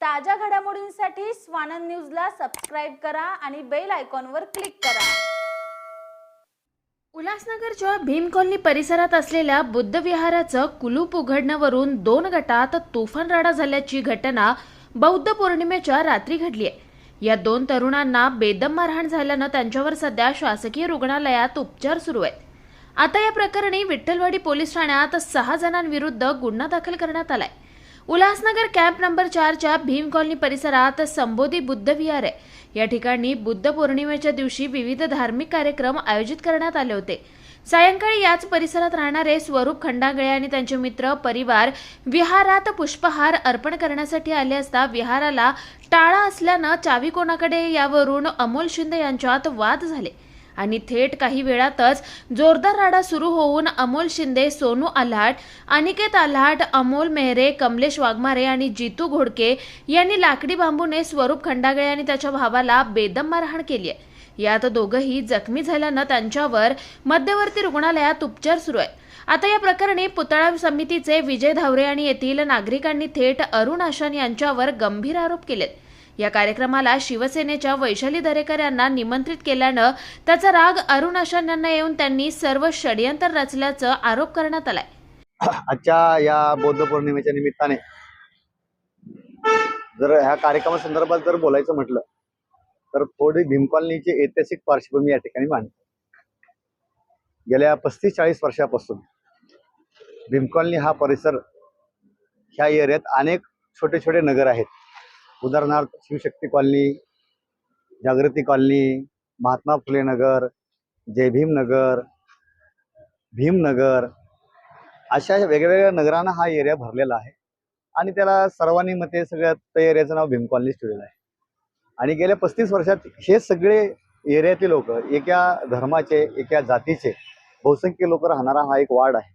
ताज्या घडामोडींसाठी स्वानंद न्यूजला सबस्क्राईब करा आणि बेल आयकॉनवर क्लिक करा. उल्हासनगरच्या भीम कॉलनी परिसरात असलेल्या बुद्ध विहाराचं कुलूप उघडण्यावरून दोन गटात तुफान राडा झाल्याची घटना बौद्ध पौर्णिमेच्या रात्री घडली आहे. या दोन तरुणांना बेदम मारहाण झाल्यानं त्यांच्यावर सध्या शासकीय रुग्णालयात उपचार सुरू आहेत. आता या प्रकरणी विठ्ठलवाडी पोलीस ठाण्यात सहा जणांविरुद्ध गुन्हा दाखल करण्यात आलाय. उल्हासनगर कॅम्प नंबर चारच्या भीम कॉलनी परिसरात संबोधी बुद्ध विहार आहे. या ठिकाणी बुद्ध पौर्णिमेच्या दिवशी विविध धार्मिक कार्यक्रम आयोजित करण्यात आले होते. सायंकाळी याच परिसरात राहणारे स्वरूप खंडागळे आणि त्यांचे मित्र परिवार विहारात पुष्पहार अर्पण करण्यासाठी आले असता विहाराला टाळा असल्यानं चावी कोणाकडे यावरून अमोल शिंदे यांच्यात वाद झाले. आणि थेट काही वेळातच जोरदार राडा सुरू होऊन अमोल शिंदे सोनू आल्हाट अनिकेत आल्हाट अमोल मेहरे कमलेश वाघमारे आणि जितू घोडके यांनी लाकडी बांबूने स्वरूप खंडागळे आणि त्याच्या भावाला बेदम मारहाण केली आहे. यात दोघंही जखमी झाल्यानं त्यांच्यावर मध्यवर्ती रुग्णालयात उपचार सुरू आहे आता या प्रकरणी पुतळा समितीचे विजय धावरे आणि येथील नागरिकांनी थेट अरुण आशान यांच्यावर गंभीर आरोप केलेत. या कार्यक्रमाला शिवसेनेच्या वैशाली दरेकर यांना निमंत्रित केल्यानं त्याचा राग अरुण अशान यांना येऊन त्यांनी सर्व षडयंत्र रचल्याचं आरोप करण्यात आलाय. आजच्या या बौद्ध पौर्णिमेच्या निमित्ताने जर ह्या कार्यक्रमासंदर्भात जर बोलायचं म्हटलं तर थोडी भीमकॉलनीची ऐतिहासिक पार्श्वभूमी या ठिकाणी मांडते गेल्या पस्तीस चाळीस वर्षापासून भीमकॉलनी हा परिसर ह्या एरियात अनेक छोटे छोटे नगर आहेत. उदाहरणार्थ शिवशक्ती कॉलनी जागृती कॉलनी महात्मा फुले नगर जय भीम नगर भीमनगर अशा वेगवेगळ्या नगरांना हा एरिया भरलेला आहे. आणि त्याला सर्वांनी मते सगळ्यात त्या एरियाचं नाव भीम कॉलनीच ठेवलेलं आहे. आणि गेल्या पस्तीस वर्षात हे सगळे एरियातील लोक एका धर्माचे एका जातीचे बहुसंख्य लोक राहणारा हा एक वार्ड आहे.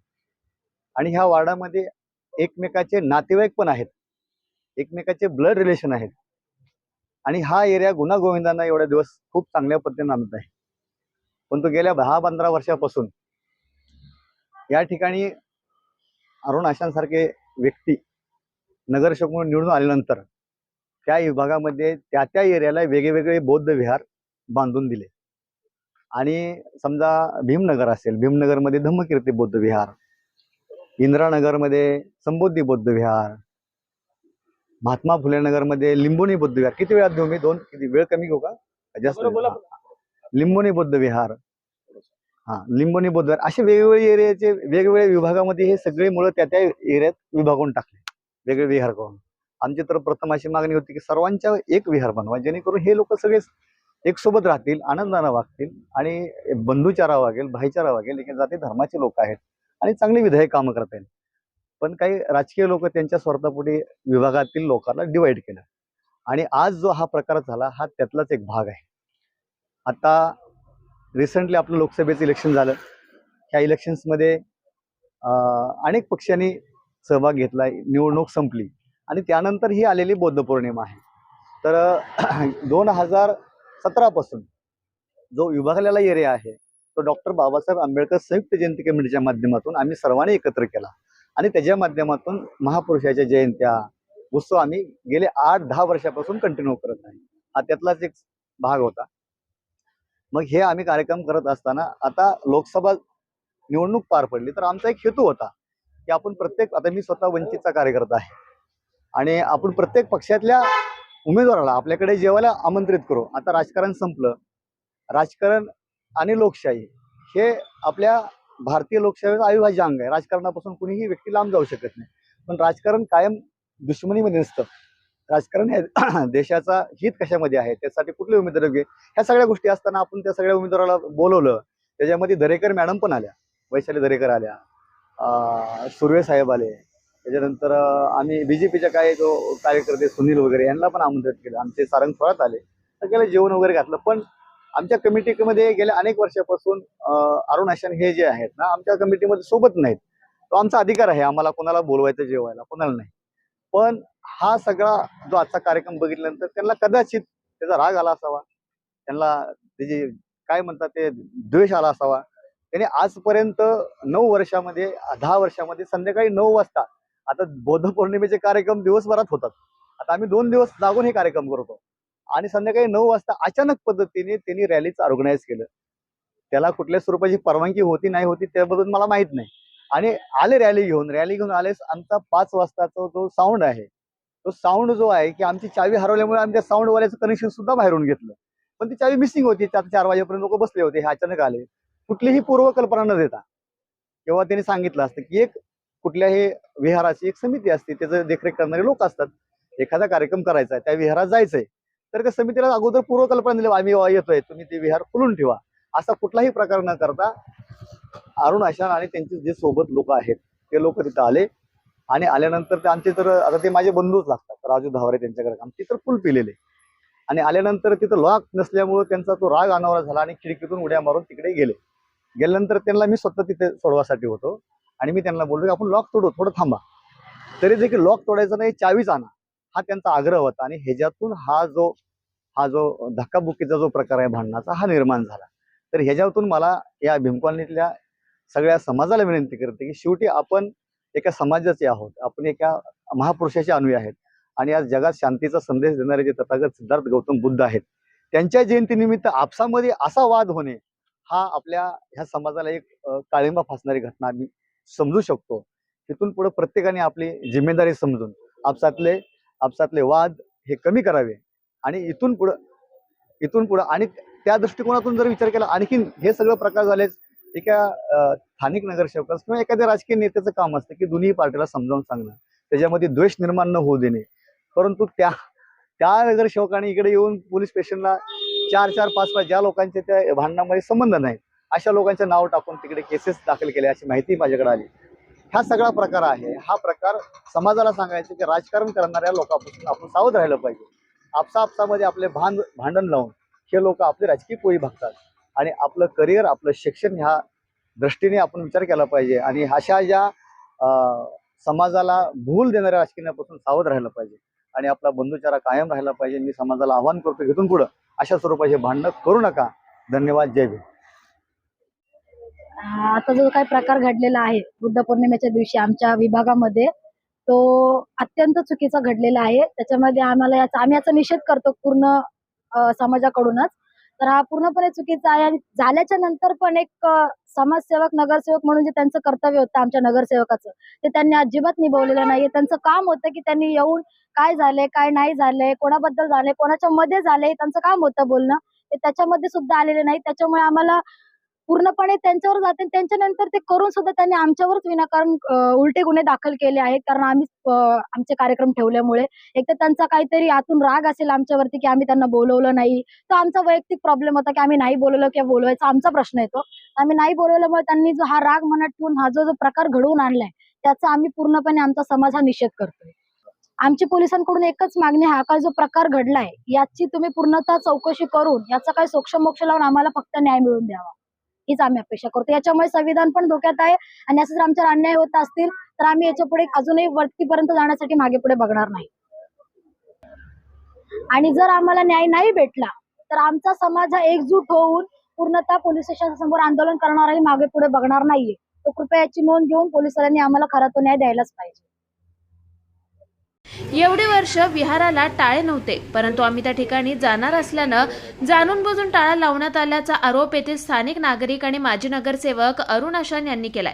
आणि ह्या वार्डामध्ये एकमेकाचे नातेवाईक पण आहेत. एकमेकाचे ब्लड रिलेशन आहेत. आणि हा एरिया गुन्हा गोविंदांना एवढ्या दिवस खूप चांगल्या पद्धतीने आणत आहे. पण तो गेल्या दहा पंधरा वर्षापासून या ठिकाणी अरुण आशांसारखे व्यक्ती नगरसेवक म्हणून निवडून आल्यानंतर त्या विभागामध्ये त्या त्या एरियाला वेगवेगळे बौद्ध विहार बांधून दिले. आणि समजा भीमनगर असेल भीमनगरमध्ये धम्मकीर्ती बौद्ध विहार इंदिरानगरमध्ये संबोधी बौद्ध विहार महात्मा फुले नगरमध्ये लिंबोनी बौद्ध विहार. किती वेळात देऊ मी? दोन? किती? वेळ कमी घेऊ का? जास्त. लिंबोनी बौद्ध विहार. हा लिंबोनी बौद्ध विहार. असे वेगवेगळे एरियाचे वेगवेगळ्या विभागामध्ये हे सगळे मुलं त्या त्या एरियात विभागून टाकले. वेगळे विहार करून. आमची तर प्रथम अशी मागणी होती की सर्वांच्या एक विहार बनवा. जेणेकरून हे लोक सगळे एक सोबत राहतील आनंदानं वागतील आणि बंधुचारा वागेल भाईचारा वागेल एका जाती धर्माचे लोक आहेत आणि चांगली विधायक कामं करता येईल. पण काही राजकीय लोक त्यांच्या स्वार्थापुढे विभागातील लोकांना डिवाइड केलं. आणि आज जो हा प्रकार झाला हा त्यातलाच एक भाग आहे. आता रिसेंटली आपलं लोकसभेचं इलेक्शन झालं. ह्या इलेक्शन्समध्ये अनेक पक्षांनी सहभाग घेतला निवडणूक संपली. आणि त्यानंतर ही आलेली बौद्ध पौर्णिमा आहे. तर दोन हजार सतरापासून जो विभागलेला एरिया आहे तो डॉक्टर बाबासाहेब आंबेडकर संयुक्त जयंती कमिटीच्या माध्यमातून आम्ही सर्वांनी एकत्र केला. आणि त्याच्या माध्यमातून महापुरुषाच्या जयंत्या उत्सव आम्ही गेले आठ दहा वर्षापासून कंटिन्यू करत आहे. हा त्यातलाच एक भाग होता. मग हे आम्ही कार्यक्रम करत असताना आता लोकसभा निवडणूक पार पडली तर आमचा एक हेतू होता की आपण प्रत्येक आता मी स्वतः वंचितचा कार्यकर्ता आहे. आणि आपण प्रत्येक पक्षातल्या उमेदवाराला आपल्याकडे जेवायला आमंत्रित करू. आता राजकारण संपलं. राजकारण आणि लोकशाही हे आपल्या भारतीय लोकशाहीचं अविभाज्य अंग आहे. राजकारणापासून कुणीही व्यक्ती लांब जाऊ शकत नाही. पण राजकारण कायम दुश्मनीमध्ये नसतं. राजकारण हे देशाचा हित कशामध्ये आहे? त्यासाठी कुठले उमेदवार योग्य ह्या सगळ्या गोष्टी असताना आपण त्या सगळ्या उमेदवाराला बोलवलं. त्याच्यामध्ये दरेकर मॅडम पण आल्या. वैशाली दरेकर आल्या. सुर्वे साहेब आले. त्याच्यानंतर आम्ही बी जे पीच्या काय जो कार्यकर्ते सुनील वगैरे यांना पण आमंत्रित केलं. आमचे सारंग फळात आले. सगळ्याला जेवण वगैरे घातलं. पण आमच्या कमिटीमध्ये गेल्या अनेक वर्षापासून अरुण आशन हे जे आहेत ना आमच्या कमिटीमध्ये सोबत नाहीत. तो आमचा अधिकार आहे आम्हाला कोणाला बोलवायचं जेवायला कोणाला नाही. पण हा सगळा जो आजचा कार्यक्रम बघितल्यानंतर त्यांना कदाचित त्याचा राग आला असावा. त्यांना त्याचे काय म्हणतात ते द्वेष आला असावा. त्याने आजपर्यंत नऊ वर्षामध्ये दहा वर्षामध्ये संध्याकाळी नऊ वाजता आता बौद्ध पौर्णिमेचे कार्यक्रम दिवसभरात होतात. आता आम्ही दोन दिवस जागून हे कार्यक्रम करतो. आणि संध्याकाळी नऊ वाजता अचानक पद्धतीने त्यांनी रॅलीचं ऑर्गनाईज केलं. त्याला कुठल्या स्वरूपाची परवानगी होती नाही होती त्याबद्दल मला माहीत नाही. आणि आले रॅली घेऊन रॅली घेऊन आले आमचा पाच वाजताचा जो साऊंड आहे तो साऊंड जो आहे की आमची चावी हरवल्यामुळे आम्ही त्या साऊंड वाल्याचं कनेक्शन सुद्धा बाहेरून घेतलं. पण ती चावी मिसिंग होती त्यात चार वाजेपर्यंत लोक बसले होते हे अचानक आले. कुठलीही पूर्वकल्पना न देता. किंवा त्यांनी सांगितलं असतं की एक कुठल्याही विहाराची एक समिती असते त्याचं देखरेख करणारे लोक असतात. एखादा कार्यक्रम करायचा आहे त्या विहारात जायचंय. तर त्या समितीला अगोदर पूर्वकल्पना दिली आम्ही येतोय तुम्ही ते विहार खुलून ठेवा. असा कुठलाही प्रकार न करता अरुण आशान आणि त्यांचे जे सोबत लोक आहेत ते लोक तिथं आले. आणि आल्यानंतर ते आमचे तर आता ते माझे बंधूच लागतात राजू धावरे त्यांच्याकडे. आमचे तर फुल पिलेले. आणि आल्यानंतर तिथं लॉक नसल्यामुळं त्यांचा तो राग अनावरा झाला आणि खिडकीतून उड्या मारून तिकडे गेले. गेल्यानंतर त्यांना मी स्वतः तिथे सोडवासाठी होतो. आणि मी त्यांना बोललो की आपण लॉक तोडू थोडं थांबा. तरी देखील लॉक तोडायचं नाही चावीच आणा. हा त्यांचा आग्रह होता आणि ह्याच्यातून हा जो हा जो धक्काबुक्कीचा जो प्रकार आहे भांडणाचा हा निर्माण झाला. तर ह्याच्यातून मला या भीमकॉलनीतल्या सगळ्या समाजाला विनंती करते की शेवटी आपण एका समाजाचे आहोत. आपण एका महापुरुषाचे अनुयायी आहेत. आणि आज जगात शांतीचा संदेश देणारे जे तथागत सिद्धार्थ गौतम बुद्ध आहेत त्यांच्या जयंतीनिमित्त आपसामध्ये असा वाद होणे हा आपल्या ह्या समाजाला एक काळिंबा फासणारी घटना आम्ही समजू शकतो. तिथून पुढे प्रत्येकाने आपली जिम्मेदारी समजून आपसातले आपसातले वाद हे कमी करावे. आणि इथून पुढं इथून पुढं आणि त्या दृष्टिकोनातून जर विचार केला आणखीन हे सगळं प्रकार झालेच एका स्थानिक नगरसेवकास किंवा एखाद्या राजकीय नेत्याचं काम असतं की दोन्ही पार्टीला समजावून सांगणं. त्याच्यामध्ये द्वेष निर्माण न होऊ देणे. परंतु त्या त्या नगरसेवकाने इकडे येऊन पोलीस स्टेशनला चार चार पाच पाच ज्या लोकांचे त्या भांडणामध्ये संबंध नाही अशा लोकांचं नाव टाकून तिकडे केसेस दाखल केल्या अशी माहिती माझ्याकडे आली. हा सगळा प्रकार आहे. हा प्रकार समाजाला सांगायचं की राजकारण करणाऱ्या लोकांपासून आपण सावध राहिलं पाहिजे. आपसा आपसामध्ये आपले भांड भांडण लावून हे लोक आपली राजकीय पोळी भागतात. आणि आपलं करिअर आपलं शिक्षण ह्या दृष्टीने आपण विचार केला पाहिजे. आणि अशा ज्या समाजाला भूल देणाऱ्या राजकारणापासून सावध राहिलं पाहिजे. आणि आपला बंधुचारा कायम राहिला पाहिजे. मी समाजाला आव्हान करतो इथून पुढं अशा स्वरूपाचे भांडणं करू नका. धन्यवाद. जय भीम. आता जो काही प्रकार घडलेला आहे बुद्ध पौर्णिमेच्या दिवशी आमच्या विभागामध्ये तो अत्यंत चुकीचा घडलेला आहे. त्याच्यामध्ये आम्हाला याचा आम्ही याचा निषेध करतो पूर्ण समाजाकडूनच. तर हा पूर्णपणे चुकीचा आहे आणि झाल्याच्यानंतर पण एक समाजसेवक नगरसेवक म्हणून जे त्यांचं कर्तव्य होतं आमच्या नगरसेवकाचं ते त्यांनी अजिबात निभवलेलं नाहीये. त्यांचं काम होतं की त्यांनी येऊन काय झालंय काय नाही झालंय कोणाबद्दल झालंय कोणाच्या मध्ये झालंय त्यांचं काम होतं बोलणं. ते त्याच्यामध्ये सुद्धा आलेले नाही. त्याच्यामुळे आम्हाला पूर्णपणे त्यांच्यावर जाते त्यांच्यानंतर ते करून सुद्धा त्यांनी आमच्यावरच विनाकारण उलटे गुन्हे दाखल केले आहेत. कारण आम्ही आमचे कार्यक्रम ठेवल्यामुळे. एक तर त्यांचा काहीतरी आतून राग असेल आमच्यावरती की आम्ही त्यांना बोलवलं नाही. तो आमचा वैयक्तिक प्रॉब्लेम होता की आम्ही नाही बोलवलं किंवा बोलवायचा आमचा प्रश्न येतो आम्ही नाही बोलवल्यामुळे त्यांनी जो हा राग मनात ठेवून हा जो जो प्रकार घडवून आणलाय त्याचा आम्ही पूर्णपणे आमचा समाज हा निषेध करतोय. आमची पोलिसांकडून एकच मागणी हा काय जो प्रकार घडलाय याची तुम्ही पूर्णतः चौकशी करून याचा काही सोक्षमोक्ष लावून आम्हाला फक्त न्याय मिळवून द्यावा. हीच आम्ही अपेक्षा करतो. याच्यामुळे संविधान पण धोक्यात आहे आणि असं जर आमच्यावर अन्याय होत असतील तर आम्ही याच्यापुढे अजूनही वरतीपर्यंत जाण्यासाठी मागे पुढे बघणार नाही. आणि जर आम्हाला न्याय नाही भेटला तर आमचा समाज हा एकजूट होऊन पूर्णतः पोलीस स्टेशन समोर आंदोलन करणारही मागे पुढे बघणार नाहीये. तो कृपया याची नोंद घेऊन पोलिसांनी आम्हाला खरा तो न्याय द्यायलाच पाहिजे. एवढी वर्ष विहाराला टाळे नव्हते परंतु आम्ही त्या ठिकाणी जाणार असल्यानं जाणून बुजून टाळा लावण्यात आल्याचा आरोप येथील स्थानिक नागरिक आणि माजी नगरसेवक अरुण आशान यांनी केलाय.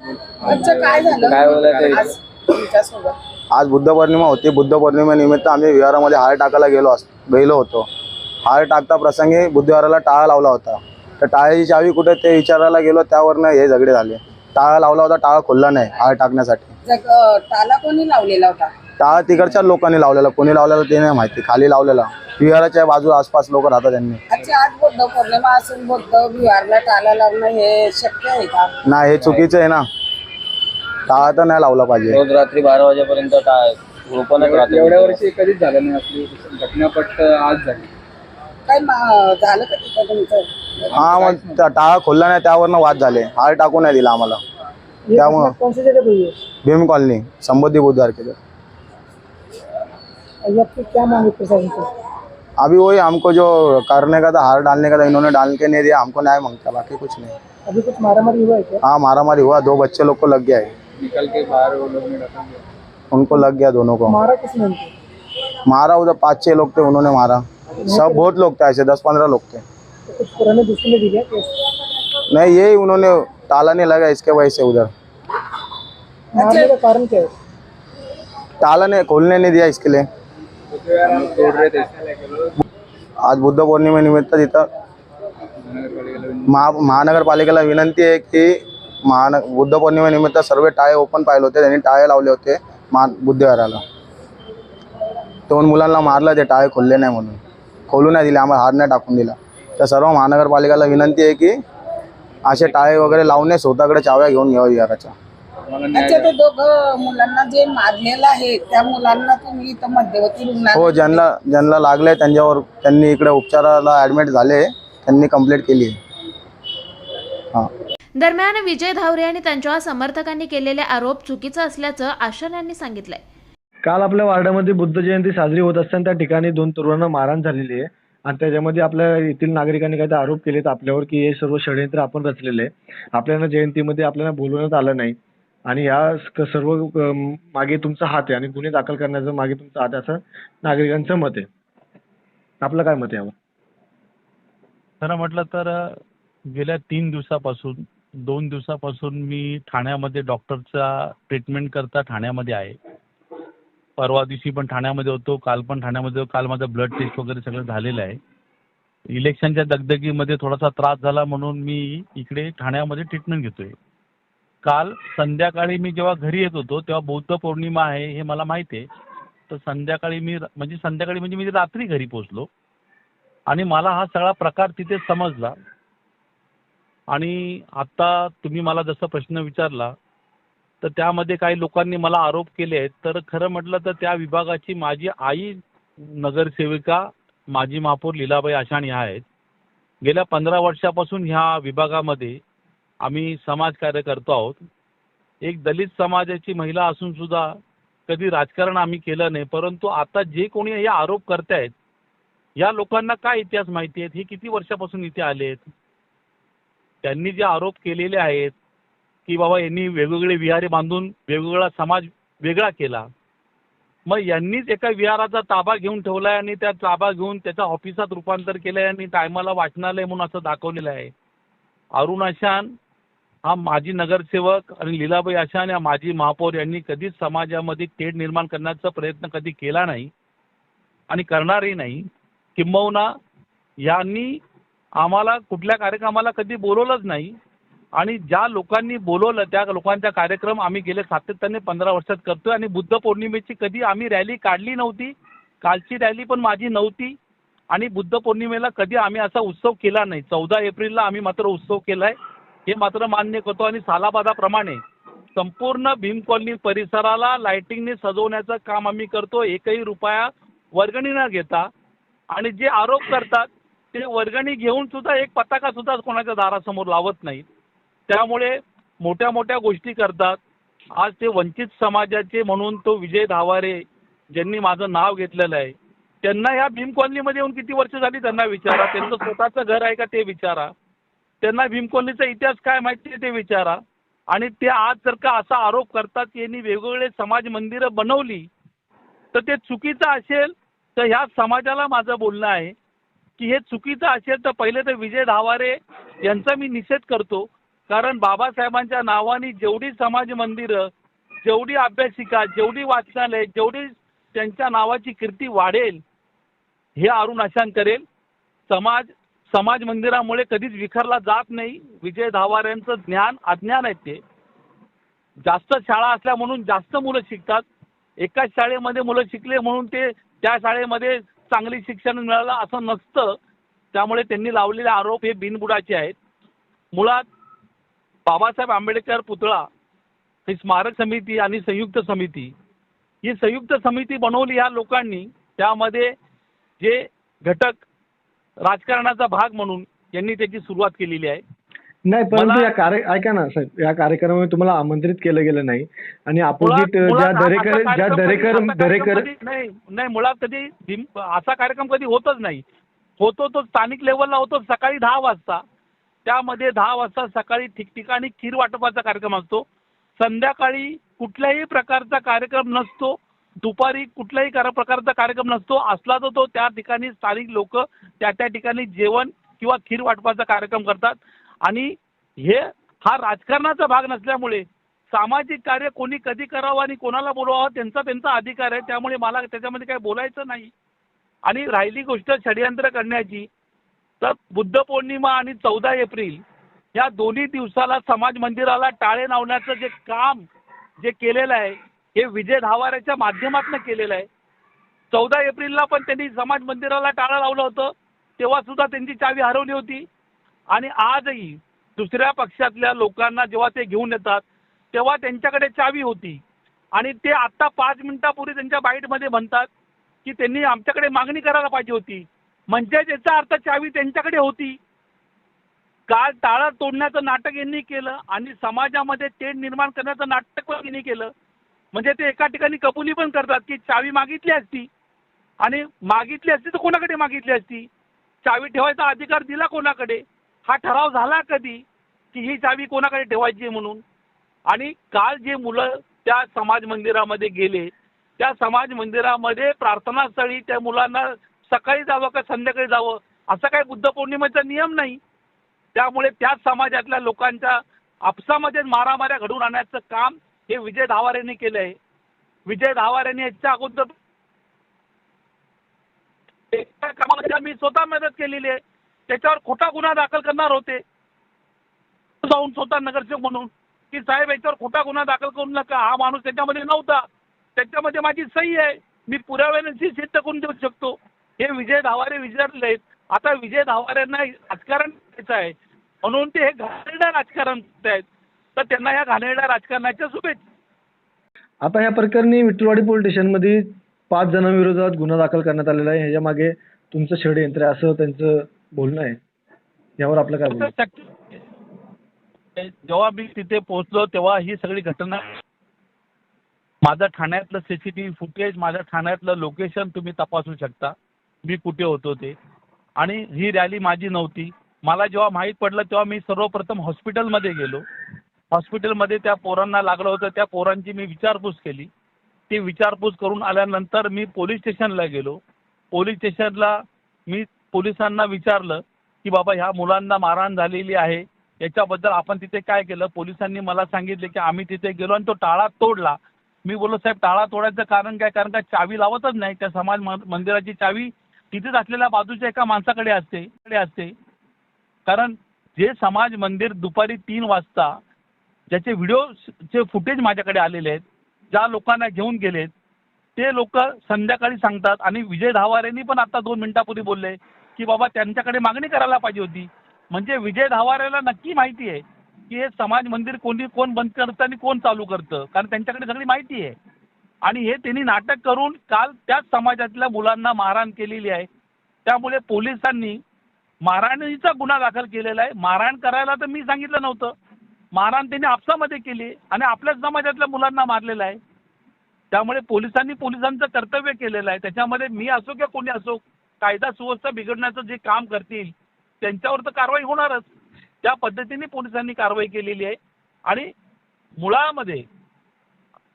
काय झालं? आज तुमच्यासोबत? आज बुद्ध पौर्णिमा होती. बुद्ध पौर्णिमेनिमित्त आम्ही विहारामध्ये हार टाकायला गेलो अस गेलो होतो. हार टाकता प्रसंगी बुद्धविहाराला टाळा लावला होता. तर टाळ्याची चावी कुठे ते विचारायला गेलो त्यावरनं हे झगडे झाले. टाळा लावला होता टाळा खोलला नाही हार टाकण्यासाठी. जग टाला कोणी लावलेला होता? टाळा तिकडच्या लोकांनी लावलेला कोणी लावलेला ते नाही माहिती खाली लावलेला. विहाराच्या बाजू आसपास लोक राहतात त्यांनी. अच्छा आज बुद्ध पौर्णिमा असून बुद्ध विहारला टाला लावणं हे शक्य आहे का? नाही हे चुकीचं आहे ना. टाळा तर नाही लावला पाहिजे. रोज रात्री बारा वाजेपर्यंत राहते एवढ्या वर्षी कधीच झालं नाही आपली आज झाली. काय मा- झालं का तिथं तुमचं? हा मग त्या टाळा खोलला नाही त्यावरनं वाद झाले. हार टाकू नाही दिला आम्हाला. त्यामुळं भीम कॉलनी संबोधी बुधवार के अभी वही हमको जो करने का था हार डालने का था इन्होंने डाल के नहीं दिया हमको न्याय माँगता बाकी कुछ नहीं। अभी कुछ मारामारी हुआ है क्या? हाँ मारा मारी हुआ दो बच्चे लोग को लग गया है। निकल के बाहर वो लोग ने उनको लग गया दोनों को। मारा किसने उनको? मारा उधर पाँच छः लोग थे उन्होंने मारा। सब बहुत लोग थे ऐसे दस पंद्रह लोग थे। कुछ पुराने दुश्मनी भी है नहीं यही उन्होंने ताला नहीं लगा इसके वजह से उधर। मारने का कारण क्या है? ताला ने खोलने नहीं दिया इसके लिए। आज बुद्ध पौर्णिमेनिमित्त तिथं महा महानगरपालिकेला विनंती आहे की महान बुद्ध पौर्णिमेनिमित्त सर्व टाळे ओपन पाहिले होते. त्यांनी टाळे लावले होते महा बुद्धविहाराला. दोन मुलांना मारलं ते टाळे खोलले नाही म्हणून. खोलू नाही दिले आम्हाला हार नाही टाकून दिला. तर सर्व महानगरपालिकेला विनंती आहे की असे टाळे वगैरे लावणे स्वतःकडे चाव्या घेऊन घ्यावं विहाराच्या. अच्छा ते दोघं मुलांना जे मारलेलं आहे त्या मुलांना तुम्ही इथं मध्यवर्ती रुग्णालयात हो ज्यांना ज्यांना लागले त्यांच्यावर त्यांनी इकडे उपचाराला ॲडमिट झाले. त्यांनी कंप्लेंट केली आहे. हां. दरम्यान विजय धावरे आणि त्यांच्या समर्थकांनी केलेले आरोप चुकीचा असल्याचं आशन यांनी सांगितलंय. काल आपल्या वार्डामध्ये बुद्ध जयंती साजरी होत असताना त्या ठिकाणी दोन तरुणांना मारहाण झालेली आहे. आणि त्याच्यामध्ये आपल्या येथील नागरिकांनी काही आरोप केलेत आपल्यावर की हे सर्व षडयंत्र आपण रचलेले आहे. आपल्याला जयंतीमध्ये आपल्याला बोलवण्यात आलं नाही. आणि या स- सर्व मागे तुमचा हात आहे आणि गुन्हे दाखल करण्याचं मागे तुमचा हात आहे असं नागरिकांचं मत आहे. आपलं काय मत आहे यावर? खरं म्हटलं तर गेल्या तीन दिवसापासून दोन दिवसापासून मी ठाण्यामध्ये डॉक्टरचा ट्रीटमेंट करता ठाण्यामध्ये आहे. परवा दिवशी पण ठाण्यामध्ये होतो काल पण ठाण्यामध्ये होतो. काल माझं ब्लड टेस्ट वगैरे सगळं झालेलं आहे. इलेक्शनच्या दगदगीमध्ये थोडासा त्रास झाला म्हणून मी इकडे ठाण्यामध्ये ट्रीटमेंट घेतोय. काल संध्याकाळी मी जेव्हा घरी येत होतो तेव्हा बौद्ध पौर्णिमा आहे हे मला माहिती आहे. तर संध्याकाळी मी म्हणजे संध्याकाळी म्हणजे मी रात्री घरी पोचलो आणि मला हा सगळा प्रकार तिथे समजला. आणि आता तुम्ही मला जसा प्रश्न विचारला तर त्यामध्ये काही लोकांनी मला आरोप केले आहेत. तर खरं म्हटलं तर त्या विभागाची माझी आई नगरसेविका माजी महापौर लीलाबाई आशाणी ह्या आहेत. गेल्या पंधरा वर्षापासून ह्या विभागामध्ये आम्ही समाजकार्य करतो आहोत. एक दलित समाजाची महिला असून सुद्धा कधी राजकारण आम्ही केलं नाही परंतु आता जे कोणी हे आरोप करतायत या लोकांना काय इतिहास माहिती आहेत? हे किती वर्षापासून इथे आले आहेत त्यांनी जे आरोप केलेले आहेत की बाबा यांनी वेगवेगळे विहारे बांधून वेगवेगळा समाज वेगळा केला. मग यांनीच एका विहाराचा ताबा घेऊन ठेवलाय आणि त्या ताबा घेऊन त्याच्या ऑफिसात रूपांतर केलंय आणि टायमाला वाचनालय म्हणून असं दाखवलेलं आहे. अरुणाशान हा माजी नगरसेवक आणि लीलाबाई आशान या माजी महापौर यांनी कधीच समाजामध्ये तेढ निर्माण करण्याचा प्रयत्न कधी केला नाही आणि करणारही नाही. किंबहुना यांनी आम्हाला कुठल्या कार्यक्रमाला कधी बोलवलंच नाही आणि ज्या लोकांनी बोलवलं त्या लोकांचा कार्यक्रम आम्ही गेले सातत्याने पंधरा वर्षात करतोय आणि बुद्ध पौर्णिमेची कधी आम्ही रॅली काढली नव्हती कालची रॅली पण माझी नव्हती आणि बुद्ध पौर्णिमेला कधी आम्ही असा उत्सव केला नाही. चौदा एप्रिलला आम्ही मात्र उत्सव केलाय. हे मात्र मान्य करतो. आणि सालाबादाप्रमाणे संपूर्ण भीम कॉलनी परिसराला लाइटिंगने सजवण्याचं काम आम्ही करतो. एकही रुपया वर्गणी न घेता. आणि जे आरोप करतात ते वर्गणी घेऊन सुद्धा एक पताका सुद्धा कोणाच्या दारासमोर लावत नाही त्यामुळे मोठ्या मोठ्या गोष्टी करतात. आज ते वंचित समाजाचे म्हणून तो विजय धावारे ज्यांनी माझं नाव घेतलेलं आहे त्यांना ह्या भीम कॉलनीमध्ये येऊन किती वर्ष झाली त्यांना विचारा. त्यांचं स्वतःचं घर आहे का ते विचारा. त्यांना भीमकोलीचा इतिहास काय माहिती आहे ते विचारा. आणि ते आज जर का असा आरोप करतात की यांनी वेगवेगळे समाज मंदिरं बनवली तर ते चुकीचं असेल तर ह्या समाजाला माझं बोलणं आहे. की हे चुकीचं असेल तर पहिले तर विजय धावारे यांचा मी निषेध करतो. कारण बाबासाहेबांच्या नावाने जेवढी समाज मंदिरं जेवढी अभ्यासिका जेवढी वाचनालय जेवढी त्यांच्या नावाची कीर्ती वाढेल हे अरुण आशान करेल. समाज समाज मंदिरामुळे कधीच विखरला जात नाही. विजय धावाऱ्यांचं ज्ञान अज्ञान आहे ते. जास्त शाळा असल्या म्हणून जास्त मुलं शिकतात. एकाच शाळेमध्ये मुलं शिकले म्हणून ते त्या शाळेमध्ये चांगली शिक्षण मिळालं असं नसतं. त्यामुळे त्यांनी लावलेले आरोप हे बिनबुडाचे आहेत. मुळात बाबासाहेब आंबेडकर पुतळा ही स्मारक समिती आणि संयुक्त समिती ही संयुक्त समिती बनवली ह्या लोकांनी. त्यामध्ये जे घटक राजकारणाचा भाग म्हणून यांनी त्याची सुरुवात केलेली आहे. नाही परंतु या कार्य ऐका ना साहेब. या कार्यक्रमामध्ये तुम्हाला आमंत्रित केलं गेलं नाही. आणि अपोजिट ज्या दरेकर ज्या दरेकर दरेकर नाही नाही मुळात कधी असा कार्यक्रम कधी होतच नाही. होतो तो स्थानिक लेवलला होतो सकाळी दहा वाजता. त्यामध्ये दहा वाजता सकाळी ठिकठिकाणी खीर वाटपाचा कार्यक्रम असतो. संध्याकाळी कुठल्याही प्रकारचा कार्यक्रम नसतो. दुपारी कुठलाही करा- प्रकारचा कार्यक्रम नसतो. असला तर तो त्या ठिकाणी स्थानिक लोक त्या त्या ठिकाणी जेवण किंवा खीर वाटपाचा कार्यक्रम करतात. आणि हे हा राजकारणाचा भाग नसल्यामुळे सामाजिक कार्य कोणी कधी करावं आणि कोणाला बोलवावं त्यांचा त्यांचा अधिकार आहे. त्यामुळे मला त्याच्यामध्ये काही बोलायचं नाही. आणि राहिली गोष्ट षडयंत्र करण्याची तर बुद्ध पौर्णिमा आणि चौदा एप्रिल या दोन्ही दिवसाला समाज मंदिराला टाळे लावण्याचं जे काम जे केलेलं आहे हे विजय धावाऱ्याच्या माध्यमातून केलेलं आहे. चौदा एप्रिलला पण त्यांनी समाज मंदिराला टाळं लावलं होतं. तेव्हा सुद्धा त्यांची चावी हरवली होती. आणि आजही दुसऱ्या पक्षातल्या लोकांना जेव्हा ते घेऊन येतात तेव्हा त्यांच्याकडे चावी होती. आणि ते आत्ता पाच मिनिटापूर्वी त्यांच्या बाईटमध्ये म्हणतात की त्यांनी आमच्याकडे मागणी करायला पाहिजे होती. म्हणजे याचा अर्थ चावी त्यांच्याकडे होती. काल टाळं तोडण्याचं नाटक यांनी केलं आणि समाजामध्ये तेढ निर्माण करण्याचं नाटक पण यांनी केलं. म्हणजे ते एका ठिकाणी कबुली पण करतात की चावी मागितली असती. आणि मागितली असती तर कोणाकडे मागितली असती? चावी ठेवायचा अधिकार दिला कोणाकडे? हा ठराव झाला कधी की ही चावी कोणाकडे ठेवायची म्हणून? आणि काल जे मुलं त्या समाज मंदिरामध्ये गेले त्या समाज मंदिरामध्ये प्रार्थनास्थळी त्या मुलांना सकाळी जावं का संध्याकाळी जावं? असा काही बुद्ध पौर्णिमेचा नियम नाही. त्यामुळे त्याच समाजातल्या लोकांच्या आपसामध्ये मारामाऱ्या घडवून आणण्याचं काम हे विजय धावारेंनी केलं आहे विजय धावारेंनी याच्या अगोदर एका कामाला मी स्वतः मदत केलेली आहे. त्याच्यावर खोटा गुन्हा दाखल करणार होते. जाऊन स्वतः नगरसेवक म्हणून. की साहेब याच्यावर खोटा गुन्हा दाखल करू नका. हा माणूस त्याच्यामध्ये नव्हता. त्याच्यामध्ये माझी सही आहे. मी पुराव्याने सिद्ध करून देऊ शकतो. हे विजय धावारे विचारले आहेत आता विजय धावारेंना राजकारण करायचं आहे. म्हणून ते हे घाणेरडं राजकारण आहेत तर त्यांना या घाणेरड्या राजकारणाच्या शुभेच्छा. आता या प्रकरणी विठ्ठलवाडी पोलीस स्टेशनमध्ये पाच जणांविरोधात गुन्हा दाखल करण्यात आलेला आहे. ह्याच्या मागे तुमचं षडयंत्र आहे असं त्यांचं बोलणं आहे. यावर आपलं काय बोलणं जेव्हा मी तिथे पोहोचलो तेव्हा ही सगळी घटना माझं ठाण्यातलं सीसीटीव्ही फुटेज माझ्या ठाण्यातलं लोकेशन तुम्ही तपासू शकता. मी कुठे होतो ते. आणि ही रॅली माझी नव्हती. मला जेव्हा माहीत पडलं तेव्हा मी सर्वप्रथम हॉस्पिटलमध्ये गेलो. हॉस्पिटलमध्ये त्या पोरांना लागलं होतं. त्या पोरांची मी विचारपूस केली. ती विचारपूस करून आल्यानंतर मी पोलीस स्टेशनला गेलो. पोलीस स्टेशनला मी पोलिसांना विचारलं की बाबा ह्या मुलांना मारहाण झालेली आहे. याच्याबद्दल आपण तिथे काय केलं? पोलिसांनी मला सांगितले की आम्ही तिथे गेलो आणि तो टाळा तोडला. मी बोललो साहेब टाळा तोडायचं कारण काय? कारण का चावी लावतच नाही. त्या समाज मंदिराची चावी तिथेच असलेल्या बाजूच्या एका माणसाकडे असते. कडे असते. कारण जे समाज मंदिर दुपारी तीन वाजता ज्याचे व्हिडिओचे फुटेज माझ्याकडे आलेले आहेत ज्या लोकांना घेऊन गेलेत ते लोक संध्याकाळी सांगतात आणि विजय धावारेंनी पण आता दोन मिनिटापूर्वी बोलले की बाबा त्यांच्याकडे मागणी करायला पाहिजे होती. म्हणजे विजय धावारेला नक्की माहिती आहे की हे समाज मंदिर कोणी कोण बंद करतं आणि कोण चालू करतं कारण त्यांच्याकडे सगळी माहिती आहे. आणि हे त्यांनी नाटक करून काल त्याच समाजातल्या मुलांना मारहाण केलेली आहे. त्यामुळे पोलिसांनी मारहाणीचा गुन्हा दाखल केलेला आहे. मारहाण करायला तर मी सांगितलं नव्हतं. मारहाण त्यांनी आपसामध्ये केली आणि आपल्याच समाजातल्या मुलांना मारलेलं आहे. त्यामुळे पोलिसांनी पोलिसांचं कर्तव्य केलेलं आहे. त्याच्यामध्ये मी असो किंवा कोणी असो कायदा सुव्यवस्था बिघडण्याचं जे काम करतील त्यांच्यावर तर कारवाई होणारच. त्या पद्धतीने पोलिसांनी कारवाई केलेली आहे. आणि मुळामध्ये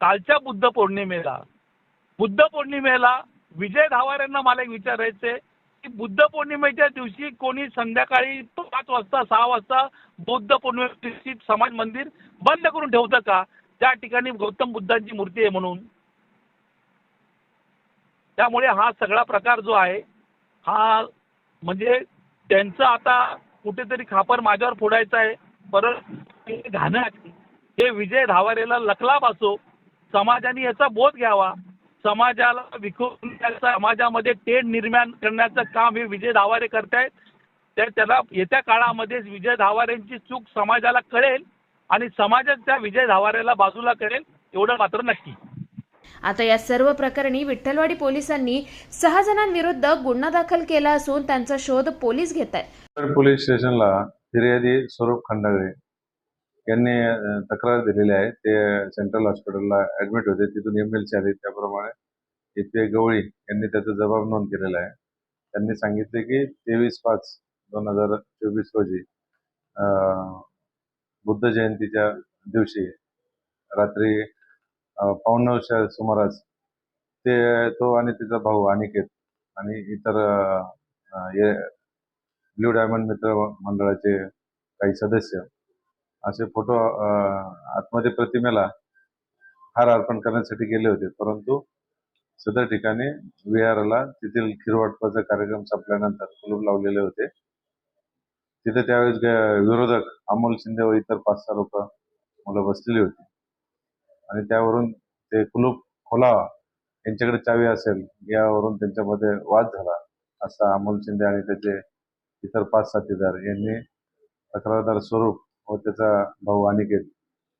कालच्या बुद्ध पौर्णिमेला बुद्ध पौर्णिमेला विजय धावाऱ्यांना मला एक विचारायचं आहे बुद्ध पौर्णिमेच्या दिवशी कोणी संध्याकाळी पाच वाजता सहा वाजता बौद्ध पौर्णिमे दिवशी समाज मंदिर बंद करून ठेवतं का? त्या ठिकाणी गौतम बुद्धांची मूर्ती आहे म्हणून. त्यामुळे हा सगळा प्रकार जो आहे हा म्हणजे त्यांचं आता कुठेतरी खापर माझ्यावर फोडायचं आहे. परत हे हे विजय धावारेला लकलाप असो समाजाने याचा बोध घ्यावा. समाजाला त्याचा समाजामध्ये तेढ निर्माण करण्याचं काम हे विजय धावारे करतायत. तर त्याला येत्या काळामध्ये विजय धावारेंची चूक समाजाला कळेल आणि समाजात त्या विजय धावारेला बाजूला करेल एवढं मात्र नक्की. आता या सर्व प्रकरणी विठ्ठलवाडी पोलिसांनी सहा जणांविरुद्ध गुन्हा दाखल केला असून त्यांचा शोध पोलीस घेत आहेत पोलीस स्टेशनला फिर्यादी स्वरूप खंडागळे. यांनी तक्रार दिलेली आहे. ते सेंट्रल हॉस्पिटलला ऍडमिट होते. तिथून एम एल सी आले. त्याप्रमाणे इथे गवळी यांनी त्याचा जबाब नोंद केलेला आहे. त्यांनी सांगितले की तेवीस पाच दोन हजार चोवीस रोजी बुद्ध जयंतीच्या दिवशी रात्री अ, सुमारास ते तो आणि तिचा भाऊ अनिकेत आणि इतर ब्ल्यू डायमंड मित्र मंडळाचे काही सदस्य असे फोटो आतमध्ये प्रतिमेला हार अर्पण करण्यासाठी गेले होते. परंतु सदर ठिकाणी विहाराला तेथील खिरवाटपाचा कार्यक्रम संपल्यानंतर कुलूप लावलेले होते. तिथे त्यावेळेस विरोधक अमोल शिंदे व इतर पाच सहा लोक मुलं बसलेली होती. आणि त्यावरून ते कुलूप खोलावा यांच्याकडे चावी असेल यावरून त्यांच्यामध्ये वाद झाला असा अमोल शिंदे आणि त्याचे इतर पाच साथीदार यांनी तक्रारदार स्वरूप व त्याचा भाऊ अनिकेत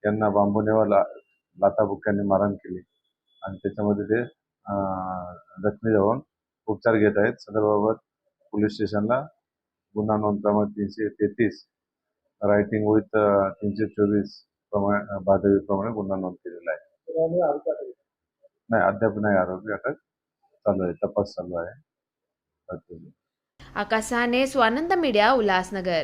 यांना बांबूने व ला लाथाबुक्क्यांनी मारहाण केली. आणि त्याच्यामध्ये ते जखमी जाऊन उपचार घेत आहेत. सदरबाबत पोलीस स्टेशनला गुन्हा नोंद क्रमांक तीनशे तेहतीस रायटिंग विथ तीनशे चोवीस प्रमाणे बाधवीप्रमाणे गुन्हा नोंद केलेला आहे. नाही अद्याप नाही. आरोपी अटक चालू आहे. तपास चालू आहे. आकाशाने स्वानंद मीडिया उल्हासनगर.